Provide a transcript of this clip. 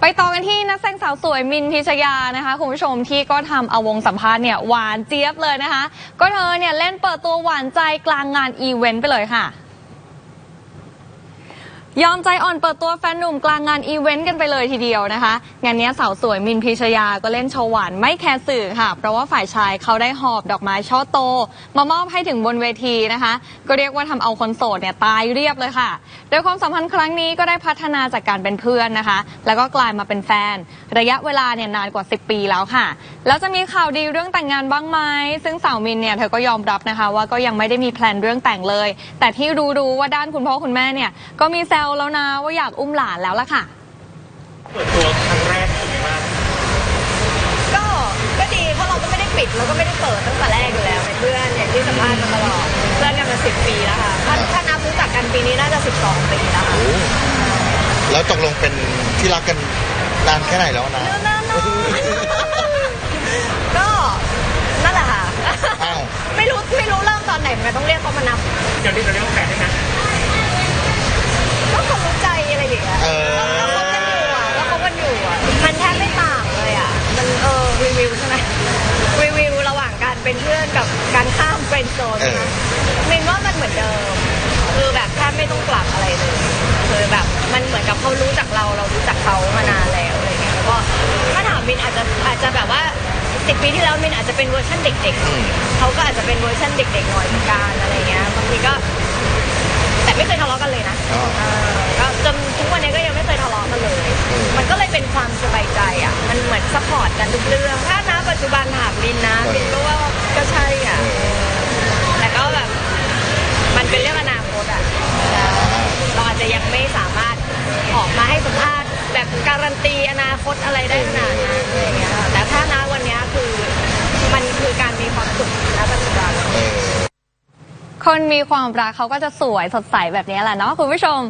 ไปต่อกันที่นักแสดงสาวสวยมินพิชยานะคะคุณผู้ชมที่ก็ทำเอาวงสัมภาษณ์เนี่ยหวานเจี๊ยบเลยนะคะ ก็เธอเนี่ยเล่นเปิดตัวหวานใจกลางงานอีเวนต์ไปเลยค่ะ ยอมใจอ่อนเปิดตัวแฟนหนุ่มกลางงานอีเวนต์กันไปเลยทีเดียวนะคะ งานนี้สาวสวยมินพิชยาก็เล่นโชว์หวานไม่แคร์สื่อค่ะ เพราะว่าฝ่ายชายเขาได้หอบดอกไม้ช่อโต มามอบให้ถึงบนเวทีนะคะ ก็เรียกว่าทำเอาคนโสดเนี่ยตายเรียบเลยค่ะ โดยความสัมพันธ์ครั้งนี้ก็ได้พัฒนาจากการเป็นเพื่อนนะคะ แล้วก็กลายมาเป็นแฟนระยะเวลาเนี่ยนานกว่า 10 ปีแล้วค่ะ แล้วจะมีข่าวดีเรื่องแต่งงานบ้างไหมซึ่งสาวมินเนี่ยเธอก็ยอมรับนะคะ ว่าก็ยังไม่ได้มีแพลนเรื่องแต่งเลย แต่ที่รู้ๆว่าด้านคุณพ่อคุณแม่เนี่ยก็มีแซวแล้วนะว่าอยากอุ้มหลานแล้วล่ะค่ะเปิดตัวครั้งแรกเป็นไงบ้างก็ก็ดีเพราะเราก็ไม่ได้ปิดเราก็ไม่ได้เปิดตั้งแต่แรกอยู่แล้วเป็นเพื่อนอย่างที่สัมภาษณ์มาตลอดเป็นเพื่อนกันมาสิบปีแล้วค่ะถ้าถ้านับรู้จักกันปีนี้น่าจะสิบสองปีแล้วค่ะโอ้แล้วตกลงเป็นที่รักกัน นานแค่ไหนแล้วนะก็นั่นแหละค่ะ อ้าว ไม่รู้ไม่รู้เริ่มตอนไหนเหมือนกันต้องเรียกเขามานับ เดี๋ยวนี้จะเรียกว่าแฟนได้ไหมก็คนรู้ใจอะไรอย่างเงี้ยเออแล้วคบกันอยู่อะแล้วคบกันอยู่อะ มันแทบไม่ต่างเลยอะ มันเออรีวิวใช่ไหมรีวิวระหว่างการเป็นเพื่อนกับการข้ามเฟรนด์โซนเออนะมินว่ามันเหมือนเดิม คือแบบแทบไม่ต้องปรับอะไรเลย คือแบบมันเหมือนกับเขารู้จักเราเรารู้ สิบปีที่แล้วมินอาจจะเป็นเวอร์ชันเด็กอืม ๆเขาก็อาจจะเป็นเวอร์ชันเด็กๆหน่อยเหมือนกันอะไรเงี้ยบางทีก็ แต่ไม่เคยทะเลาะกันเลยนะอ๋อเออก็จนทุกวันนี้ก็ยังไม่เคยทะเลาะกันเลยมันก็เลยเป็นความสบายใจอะ มันเหมือนซัพพอร์ตกันทุกเรื่อง ถ้านะปัจจุบันถามมินนะมินก็ว่าก็ใช่อะแต่ก็แบบ มันเป็นเรื่องอนาคตอะเราอาจจะยังไม่สามารถออกมาให้สัมภาษณ์แบบการันตีอนาคตอะไรได้ขนาดนั้นอะไรเงี้ยค่ะแต่ถ้านะวันเนี้ยคือมันคือการมีความสุขณปัจจุบัน เออ คนมีความรักเขาก็จะสวยสดใสแบบนี้แหละเนาะคุณผู้ชม